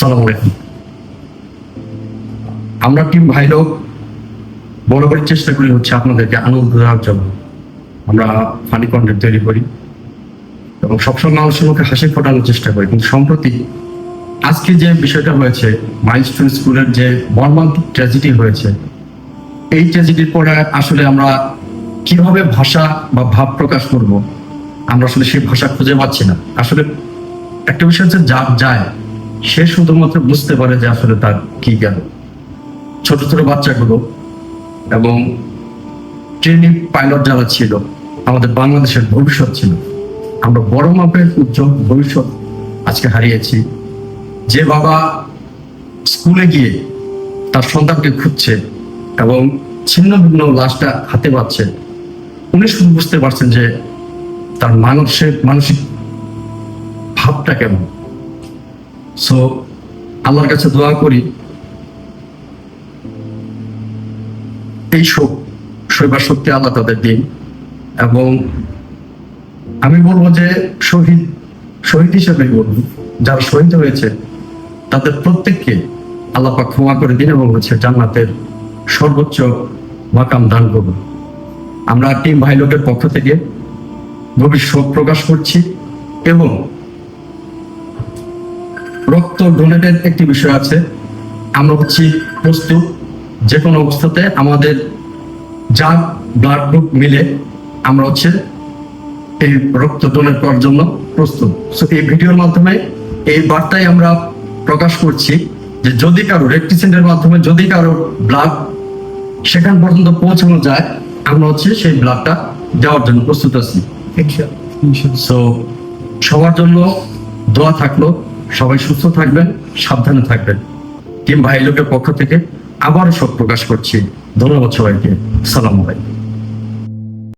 সালাম আমরা টিম ভাই লোক বরাবরই চেষ্টা করি হচ্ছে আপনাদেরকে আনন্দ দেওয়ার জন্য। আমরা ফানি কন্টেন্ট তৈরি করি এবং সবসময় মানুষের মুখে হাসি ফোটানোর চেষ্টা করি। কিন্তু সম্প্রতি আজকে যে বিষয়টা হয়েছে মাইলস্টোন স্কুলের যে মর্মান্তিক ট্র্যাজেডি হয়েছে, এই ট্র্যাজেডির পরে আসলে আমরা কীভাবে ভাষা বা ভাব প্রকাশ করব, আমরা আসলে সেই ভাষা খুঁজে পাচ্ছি না। আসলে একটা বিষয় হচ্ছে যা যায় সে শুধুমাত্র বুঝতে পারে যে আসলে তার কি গেল ছোট ছোট বাচ্চাগুলো এবং ট্রেনিং পাইলট যারা ছিল, আমাদের বাংলাদেশের ভবিষ্যৎ ছিল। আমরা বড় মাপের উজ্জ্বল ভবিষ্যৎ আজকে হারিয়েছি। যে বাবা স্কুলে গিয়ে তার সন্তানকে খুঁজছে এবং ছিন্ন ভিন্ন লাশটা হাতে পাচ্ছে, উনি শুধু বুঝতে পারছেন যে তার মানসিক মানসিক ভাবটা কেমন। সো আল্লাহর কাছে দোয়া করি, এই শোক শৈবার শক্তি আল্লাহ তাদের দিন। এবং আমি বলব যে শহীদ শহীদ হিসেবে বলব, যারা শহীদ হয়েছে, তাদের প্রত্যেককে আল্লাহ পাক ক্ষমা করে দিন এবং হচ্ছে জান্নাতের সর্বোচ্চ মাকাম দান করুন। আমরা টিম ভাই লোকের পক্ষ থেকে গভীর শোক প্রকাশ করছি এবং রক্ত ডোনেটের একটি বিষয় আছে। আমরা হচ্ছি প্রস্তুত। যে কোনো অবস্থাতে আমাদের যা ব্লাড গ্রুপ মিলে আমরা হচ্ছে এই রক্ত ডোনেট করার জন্য প্রস্তুত। সো এই ভিডিওর মাধ্যমে এই বার্তাই আমরা প্রকাশ করছি যে যদি কারও রেক্টিসেন্টের মাধ্যমে যদি কারও ব্লাড সেখান পর্যন্ত পৌঁছানো যায় আমরা হচ্ছে সেই ব্লাডটা দেওয়ার জন্য প্রস্তুত আছি। সো সবার জন্য দোয়া থাকল। সবাই সুস্থ থাকবেন, সাবধানে থাকবেন। টিম ভাইলোকের পক্ষ থেকে আবার শোক প্রকাশ করছি। ধন্যবাদ সবাইকে। সালাম আলাইকুম।